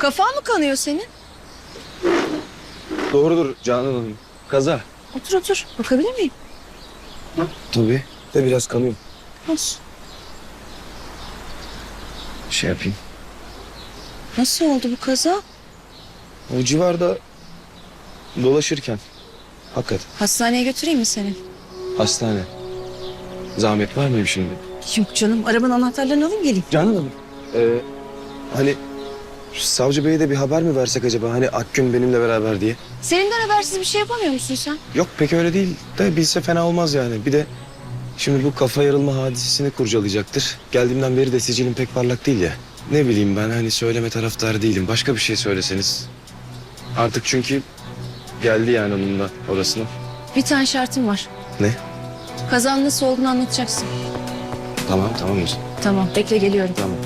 Kafan mı kanıyor senin? Doğrudur Canan Hanım. Kaza. Otur otur. Bakabilir miyim? Tabii. De biraz kanıyor. Nasıl? Şey yapayım. Nasıl oldu bu kaza? O civarda dolaşırken. Hakikaten. Hastaneye götüreyim mi seni? Hastane. Zahmet var mıyım şimdi? Yok canım. Arabanın anahtarlarını alayım geleyim. Canan Hanım. Ee, hani savcı beye de bir haber mi versek acaba? Hani Akgün benimle beraber diye. Seninle habersiz bir şey yapamıyor musun sen? Yok pek öyle değil de bilse fena olmaz yani. Bir de şimdi bu kafa yarılma hadisesini kurcalayacaktır. Geldiğimden beri de sicilim pek parlak değil ya. Ne bileyim ben hani söyleme taraftarı değilim. Başka bir şey söyleseniz. Artık çünkü geldi yani onun da orasına. Bir tane şartım var. Ne? Kazanın nasıl olduğunu anlatacaksın. Tamam tamam? Tamam. Bekle geliyorum. Tamam.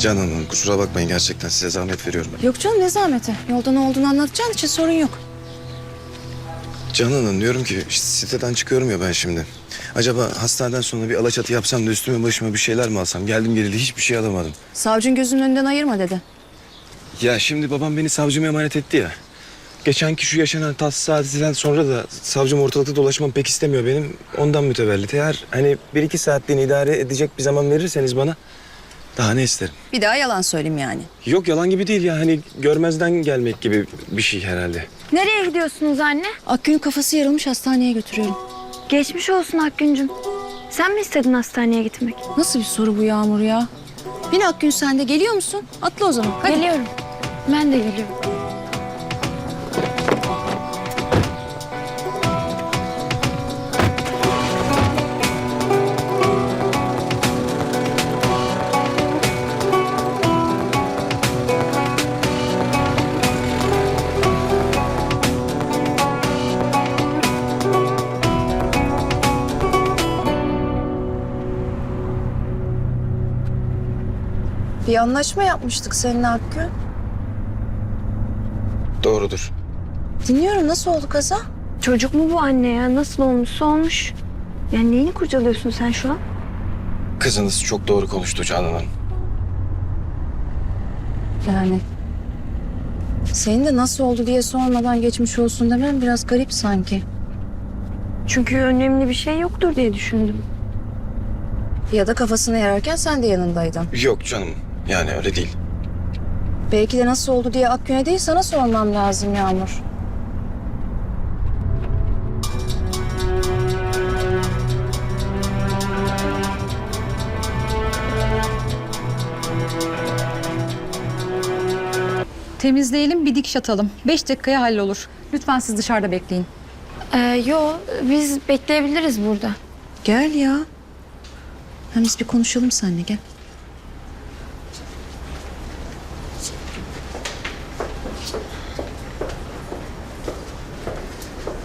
Canan Hanım kusura bakmayın gerçekten size zahmet veriyorum. Yok canım ne zahmeti. Yolda ne olduğunu anlatacağın için sorun yok. Canan Hanım diyorum ki siteden çıkıyorum ya ben şimdi. Acaba hastaneden sonra bir alaçatı yapsam da üstüme başıma bir şeyler mi alsam? Geldim geleli hiçbir şey alamadım. Savcın gözünün önünden ayırma dedi. Ya şimdi babam beni savcıma emanet etti ya. Geçenki şu yaşanan tatsız hadiseden sonra da savcım ortalıkta dolaşmam pek istemiyor benim. Ondan mütevellit. Eğer hani bir iki saatliğini idare edecek bir zaman verirseniz bana daha ne isterim? Bir daha yalan söyleyeyim yani. Yok yalan gibi değil ya hani görmezden gelmek gibi bir şey herhalde. Nereye gidiyorsunuz anne? Akgün'ün kafası yarılmış hastaneye götürüyorum. Geçmiş olsun Akgüncüm. Sen mi istedin hastaneye gitmek? Nasıl bir soru bu Yağmur ya? Bin Akgün sen de geliyor musun? Atla o zaman. Hadi. Geliyorum. Ben de geliyorum. Bir anlaşma yapmıştık seninle Akgün. Doğrudur. Dinliyorum nasıl oldu kaza? Çocuk mu bu anne ya? Nasıl olmuşsa olmuş. Yani neyini kurcalıyorsun sen şu an? Kızınız çok doğru konuştu Canan Hanım. Yani senin de nasıl oldu diye sormadan geçmiş olsun demem biraz garip sanki. Çünkü önemli bir şey yoktur diye düşündüm. Ya da kafasını yararken sen de yanındaydın. Yok canım yani öyle değil. Belki de nasıl oldu diye Akgün'e değil sana sormam lazım Yağmur. Temizleyelim bir dikiş atalım. Beş dakikaya hallolur. Lütfen siz dışarıda bekleyin. Ee, yo biz bekleyebiliriz burada. Gel ya. Hem biz bir konuşalım seninle gel.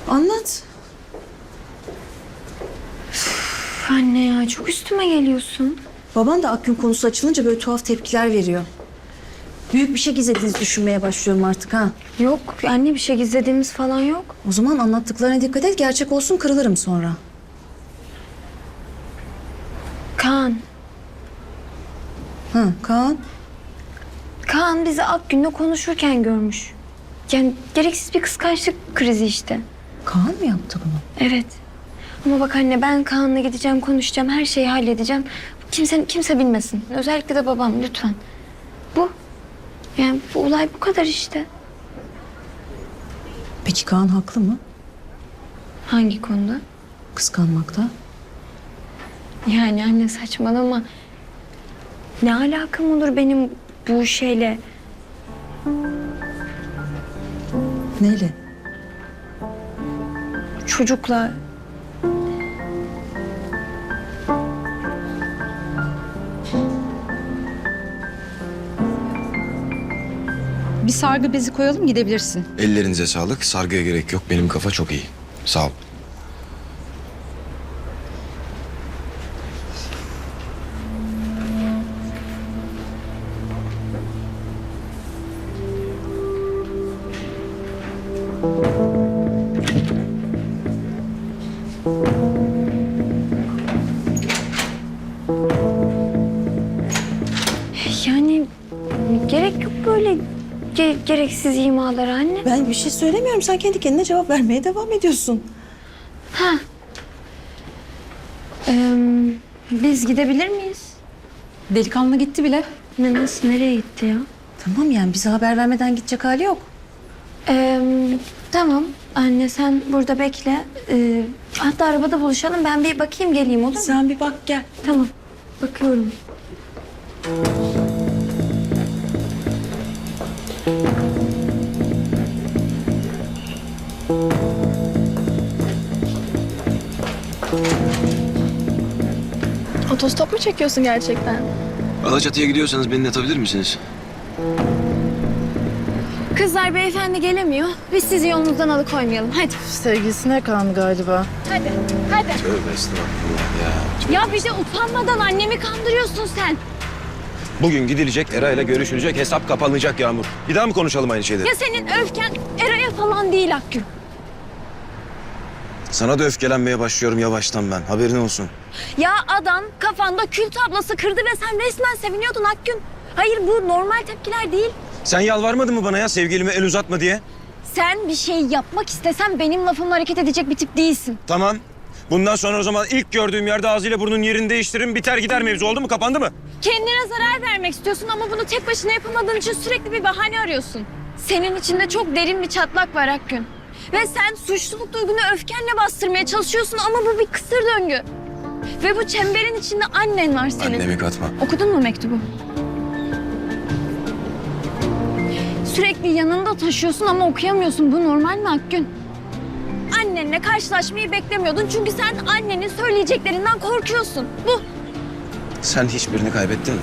Anlat. Üf, anne ya çok üstüme geliyorsun. Baban da Akgün konusu açılınca böyle tuhaf tepkiler veriyor. Büyük bir şey gizlediğinizi düşünmeye başlıyorum artık ha. Yok anne bir şey gizlediğimiz falan yok. O zaman anlattıklarına dikkat et. Gerçek olsun kırılırım sonra. Kaan. Ha Kaan. Kaan bizi Akgün'le konuşurken görmüş. Yani gereksiz bir kıskançlık krizi işte. Kaan mı yaptı bunu? Evet. Ama bak anne ben Kaan'la gideceğim, konuşacağım, her şeyi halledeceğim. Kimse kimse bilmesin. Özellikle de babam lütfen. Bu. Yani bu olay bu kadar işte. Peki Kaan haklı mı? Hangi konuda? Kıskanmakta. Yani anne saçmalama. Ne alakam olur benim bu şeyle? Neyle? Çocukla. Bir sargı bezi koyalım gidebilirsin. Ellerinize sağlık. Sargıya gerek yok. Benim kafa çok iyi. Sağ ol. Yani gerek yok böyle gereksiz imalar anne? Ben bir şey söylemiyorum. Sen kendi kendine cevap vermeye devam ediyorsun. Ee, biz gidebilir miyiz? Delikanlı gitti bile. Ne, nasıl, nereye gitti ya? Tamam yani bize haber vermeden gidecek hali yok. Ee, tamam anne sen burada bekle. Ee, hatta arabada buluşalım. Ben bir bakayım geleyim olur mu? Sen bir bak gel. Tamam. Bakıyorum. Otostop mu çekiyorsun gerçekten? Alaçatı'ya gidiyorsanız beni atabilir misiniz? Kızlar beyefendi gelemiyor. Biz sizi yolunuzdan alıkoymayalım. Hadi. Sevgilisine kandı galiba. Hadi. Hadi. Tövbe estağfurullah ya. Ya bize utanmadan annemi kandırıyorsun sen. Bugün gidilecek, Eray'la görüşülecek, hesap kapanacak Yağmur. Bir daha mı konuşalım aynı şeyleri? Ya senin öfken Eray'a falan değil Akgün. Sana da öfkelenmeye başlıyorum yavaştan ben. Haberin olsun. Ya adam kafanda kül tablası kırdı ve sen resmen seviniyordun Akgün. Hayır bu normal tepkiler değil. Sen yalvarmadın mı bana ya sevgilime el uzatma diye? Sen bir şey yapmak istesen benim lafımla hareket edecek bir tip değilsin. Tamam. Bundan sonra o zaman ilk gördüğüm yerde ağzıyla burnun yerini değiştiririm. Biter gider mevzu oldu mu? Kapandı mı? Kendine zarar vermek istiyorsun ama bunu tek başına yapamadığın için sürekli bir bahane arıyorsun. Senin içinde çok derin bir çatlak var Akgün. Ve sen suçluluk duygunu öfkenle bastırmaya çalışıyorsun ama bu bir kısır döngü. Ve bu çemberin içinde annen var senin. Annemi katma. Okudun mu mektubu? Sürekli yanında taşıyorsun ama okuyamıyorsun. Bu normal mi Akgün? Annenle karşılaşmayı beklemiyordun çünkü sen annenin söyleyeceklerinden korkuyorsun. Bu. Sen hiçbirini kaybettin?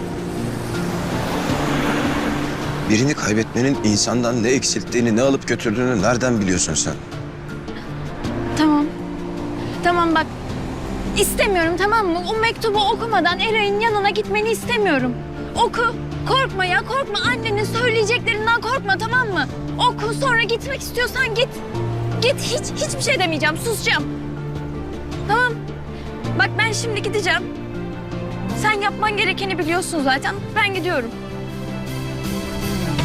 Birini kaybetmenin insandan ne eksilttiğini, ne alıp götürdüğünü nereden biliyorsun sen? Tamam. Tamam bak. İstemiyorum tamam mı? O mektubu okumadan Eray'ın yanına gitmeni istemiyorum. Oku. Korkma ya korkma. Annenin söyleyeceklerinden korkma tamam mı? Oku sonra gitmek istiyorsan git. Git hiç hiçbir şey demeyeceğim. Susacağım. Tamam. Bak ben şimdi gideceğim. Sen yapman gerekeni biliyorsun zaten. Ben gidiyorum.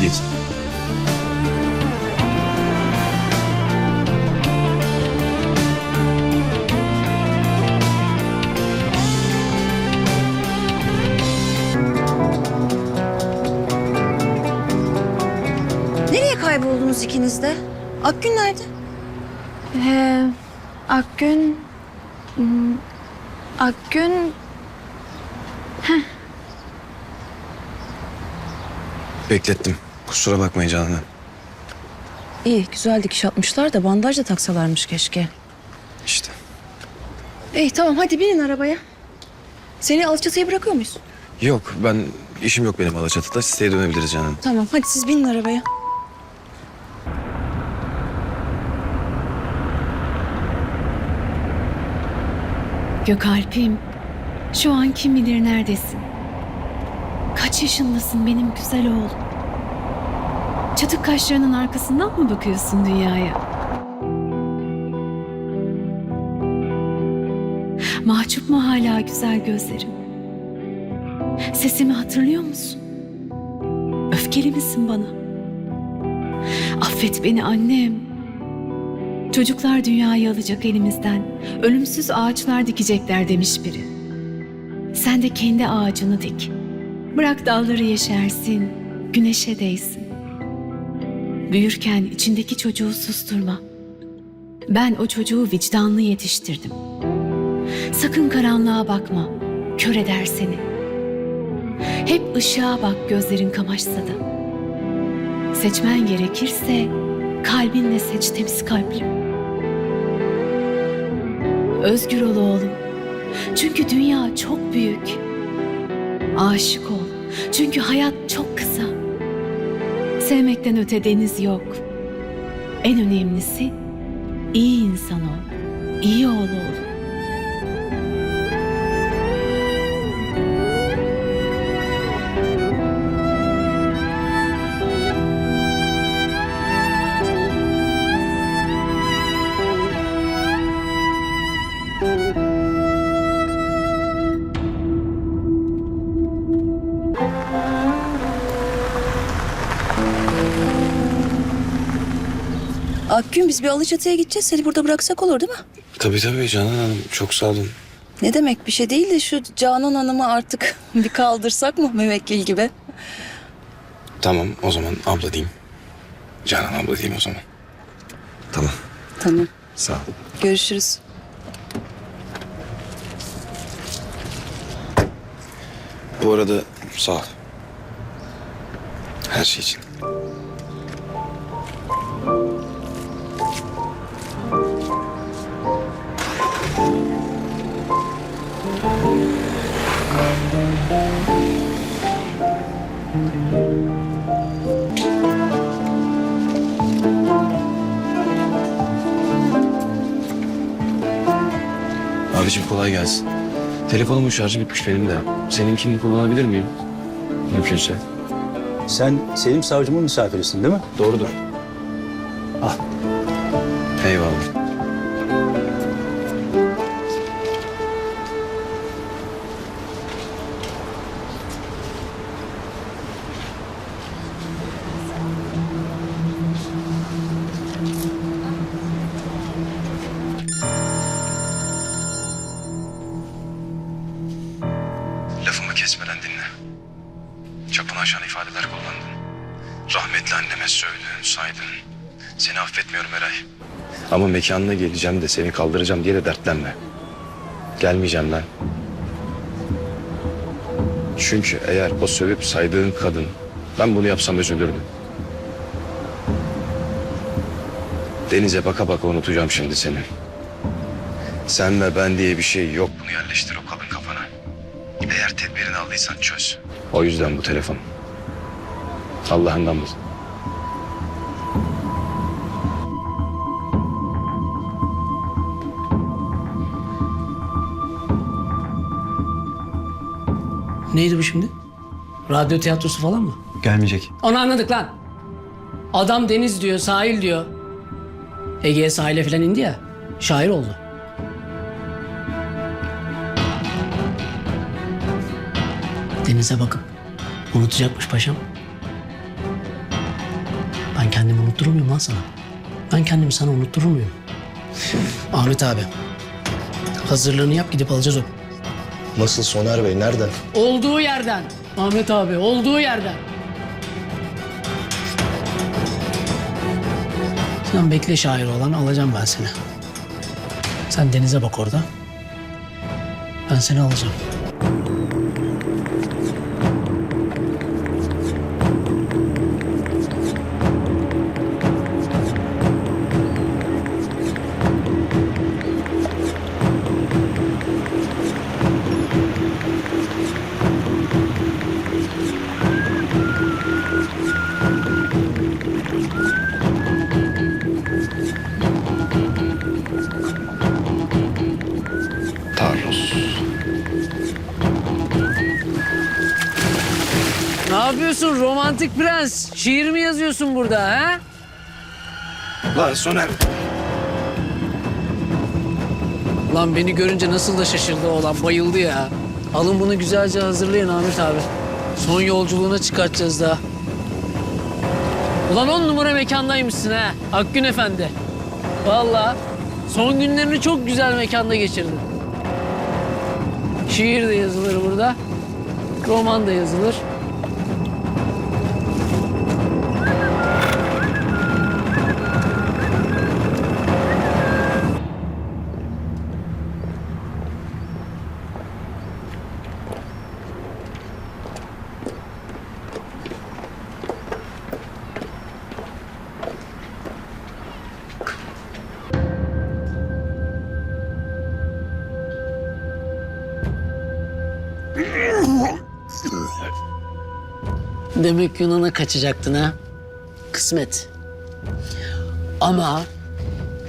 Git. Nereye kayboldunuz ikiniz de? Akgün nerede? Ee, Akgün... hmm, Akgün... Beklettim. Kusura bakmayın Canan. İyi güzel dikiş atmışlar da bandaj da taksalarmış keşke. İşte. İyi tamam hadi binin arabaya. Seni Alaçatı'ya bırakıyor muyuz? Yok ben işim yok benim Alaçatı'da. Siteye dönebiliriz Canan. Tamam hadi siz binin arabaya. Gökalp'im, şu an kim bilir neredesin? Kaç yaşındasın benim güzel oğlum? Çatık kaşlarının arkasından mı bakıyorsun dünyaya? Mahcup mu hala güzel gözlerim? Sesimi hatırlıyor musun? Öfkeli misin bana? Affet beni annem. Çocuklar dünyayı alacak elimizden. Ölümsüz ağaçlar dikecekler demiş biri. Sen de kendi ağacını dik. Bırak dalları yeşersin, güneşe değsin. Büyürken içindeki çocuğu susturma. Ben o çocuğu vicdanlı yetiştirdim. Sakın karanlığa bakma, kör eder seni. Hep ışığa bak gözlerin kamaşsa da. Seçmen gerekirse kalbinle seç temiz kalplim. Özgür ol oğlum. Çünkü dünya çok büyük. Aşık ol. Çünkü hayat çok kısa. Sevmekten öte deniz yok. En önemlisi iyi insan ol. İyi ol Akgün biz bir Alaçatı'ya gideceğiz. Seni burada bıraksak olur değil mi? Tabii tabii Canan Hanım çok sağ olun. Ne demek bir şey değil de şu Canan Hanım'ı artık bir kaldırsak mı müvekkil gibi? Tamam o zaman abla diyeyim. Canan abla diyeyim o zaman. Tamam Tamam. sağ ol. Görüşürüz. Bu arada sağ ol. Her şey için. Abiciğim kolay gelsin. Telefonumun şarjı bitmiş benim de. Seninkini kullanabilir miyim? Mümkünse. Sen Selim Savcımın misafirisin değil mi? Doğrudur. Ah. Eyvallah. Sövdün, saydın. Seni affetmiyorum Eray. Ama mekanına geleceğim de seni kaldıracağım diye de dertlenme. Gelmeyeceğim ben. Çünkü eğer o sövüp saydığın kadın ben bunu yapsam üzülürdüm. Denize baka baka unutacağım şimdi seni. Sen ve ben diye bir şey yok. Bunu yerleştir o kalın kafana. Eğer tedbirini aldıysan çöz. O yüzden bu telefon. Allah'ından bul. Neydi bu şimdi? Radyo tiyatrosu falan mı? Gelmeyecek. Onu anladık lan. Adam deniz diyor, sahil diyor. Ege'ye sahile falan indi ya. Şair oldu. Denize bakıp unutacakmış paşam. Ben kendimi unutturur muyum lan sana? Ben kendimi sana unutturur muyum? Ahmet abi. Hazırlığını yap gidip alacağız o. Nasıl Soner Bey? Nereden? Olduğu yerden. Ahmet abi olduğu yerden. Sen bekle şair olan alacağım ben seni. Sen denize bak orada. Ben seni alacağım. Yapıyorsun romantik prens? Şiir mi yazıyorsun burada ha? Lan Soner. Lan beni görünce nasıl da şaşırdı oğlan bayıldı ya. Alın bunu güzelce hazırlayın Ahmet abi. Son yolculuğuna çıkartacağız daha. Ulan on numara mekandaymışsın ha Akgün Efendi. Vallahi son günlerini çok güzel mekanda geçirdin. Şiir de yazılır burada. Roman da yazılır. Demek Yunan'a kaçacaktın ha? Kısmet. Ama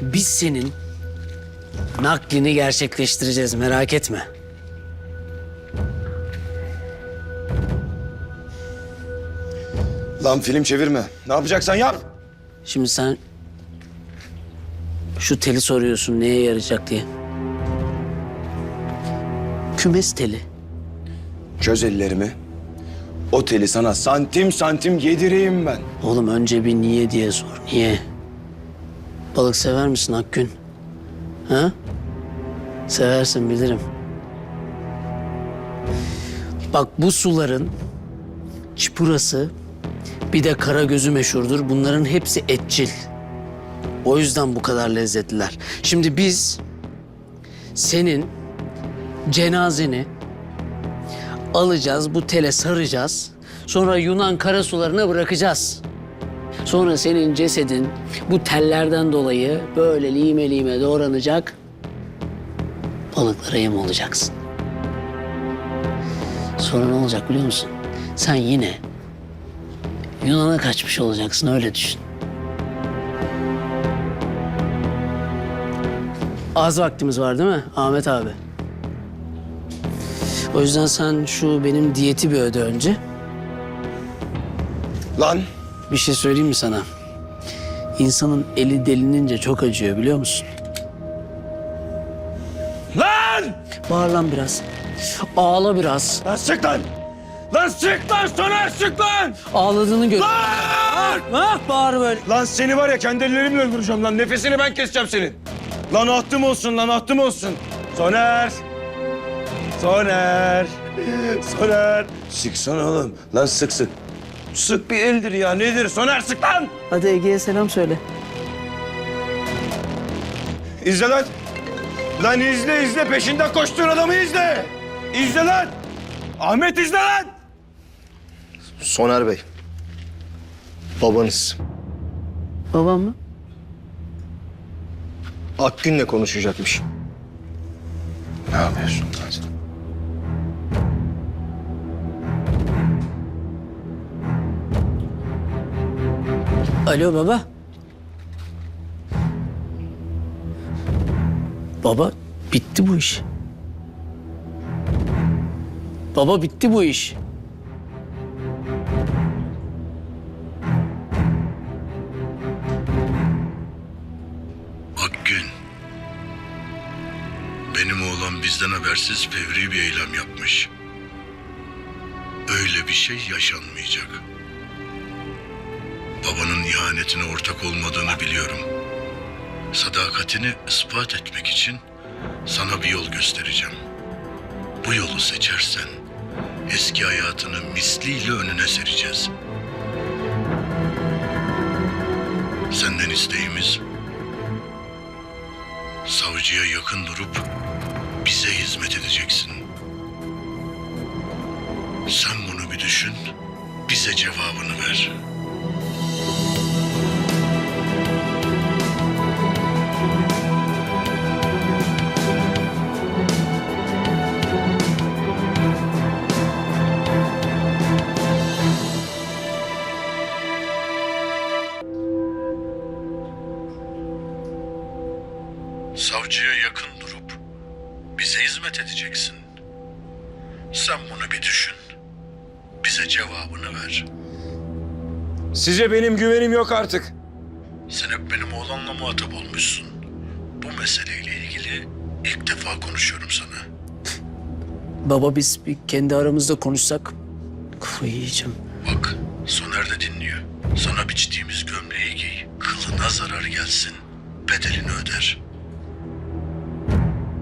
biz senin naklini gerçekleştireceğiz merak etme. Lan film çevirme. Ne yapacaksan yap. Şimdi sen şu teli soruyorsun neye yarayacak diye. Kümes teli. Çöz ellerimi. Oteli sana santim santim yedireyim ben. Oğlum önce bir niye diye sor. Niye? Balık sever misin Akgün? Ha? Seversin bilirim. Bak bu suların çipurası bir de kara gözü meşhurdur. Bunların hepsi etçil. O yüzden bu kadar lezzetliler. Şimdi biz senin cenazeni alacağız, bu tele saracağız. Sonra Yunan karasularına bırakacağız. Sonra senin cesedin bu tellerden dolayı böyle lime lime doğranacak. Balıklara yem olacaksın. Sonra ne olacak biliyor musun? Sen yine Yunan'a kaçmış olacaksın öyle düşün. Az vaktimiz var değil mi Ahmet abi? O yüzden sen şu benim diyeti bir öde önce. Lan Bir şey söyleyeyim mi sana? İnsanın eli delinince çok acıyor biliyor musun? Lan! Bağır lan biraz. Ağla biraz. Lan sık lan! Lan sık lan Soner sık lan! Ağladığını gör. Lan! Ah bağır böyle. Lan seni var ya kendi ellerimle öldüreceğim lan. Nefesini ben keseceğim senin. Lan ahtım olsun lan ahtım olsun. Soner! Soner! Soner! Sıksana oğlum. Lan sık sık. Sık bir eldir ya nedir? Soner sık lan! Hadi Ege'ye selam söyle. İzle lan. Lan izle izle peşinden koştuğun adamı izle. İzle lan. Ahmet izle lan. Soner Bey. Babanız. Babam mı? Akgün'le konuşacakmış. Ne yapıyorsun lan sen? Alo baba. Baba bitti bu iş. Baba bitti bu iş. Akgün. Benim oğlan bizden habersiz fevri bir eylem yapmış. Öyle bir şey yaşanmayacak. Babanın ihanetine ortak olmadığını biliyorum. Sadakatini ispat etmek için sana bir yol göstereceğim. Bu yolu seçersen eski hayatını misliyle önüne sereceğiz. Senden isteğimiz savcıya yakın durup bize hizmet edeceksin. Sen bunu bir düşün, bize cevabını ver. Size benim güvenim yok artık. Sen hep benim oğlanla muhatap olmuşsun. Bu meseleyle ilgili ilk defa konuşuyorum sana. Baba biz bir kendi aramızda konuşsak kafayı yiyeceğim. Bak, Soner de dinliyor. Sana biçtiğimiz gömleği giy. Kılına zarar gelsin. Bedelini öder.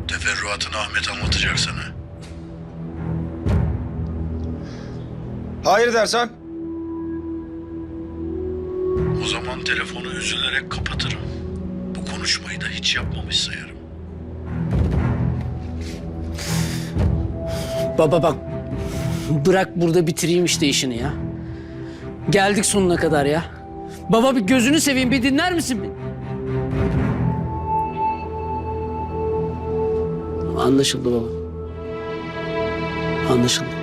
Teferruatını Ahmet anlatacak sana. Hayır dersem? O zaman telefonu üzülerek kapatırım. Bu konuşmayı da hiç yapmamış sayarım. Baba bak bırak burada bitireyim işte işini ya. Geldik sonuna kadar ya. Baba bir gözünü seveyim bir dinler misin? Anlaşıldı baba. Anlaşıldı.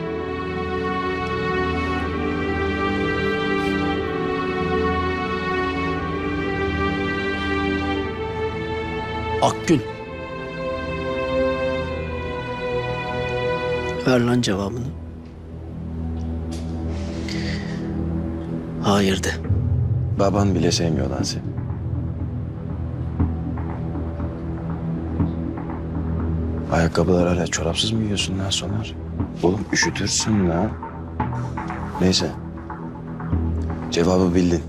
Akgün. Ver lan cevabını. Hayır de. Baban bile sevmiyor lan seni. Ayakkabılar hala çorapsız mı giyiyorsun lan Soner? Oğlum üşütürsün lan. Neyse. Cevabı bildin.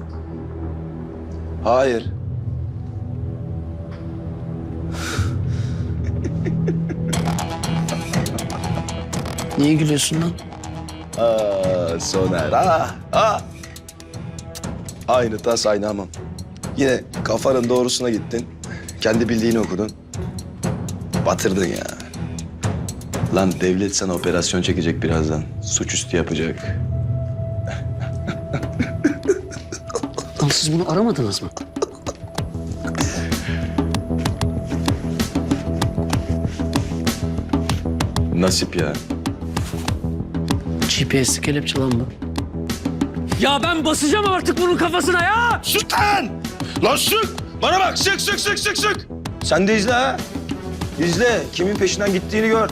Hayır. Niye gülüyorsun lan? Aa, Soner. Ha, ha. Aynı tas aynı hamam. Yine kafanın doğrusuna gittin. Kendi bildiğini okudun. Batırdın ya. Lan devlet sana operasyon çekecek birazdan. Suçüstü yapacak. Lan siz bunu aramadınız mı? Nasip ya. GPS'li kelepçe lan bu. Ya ben basacağım artık bunun kafasına ya! Sık lan! Lan sık! Bana bak sık sık sık sık sık! Sen de izle ha. İzle. Kimin peşinden gittiğini gör.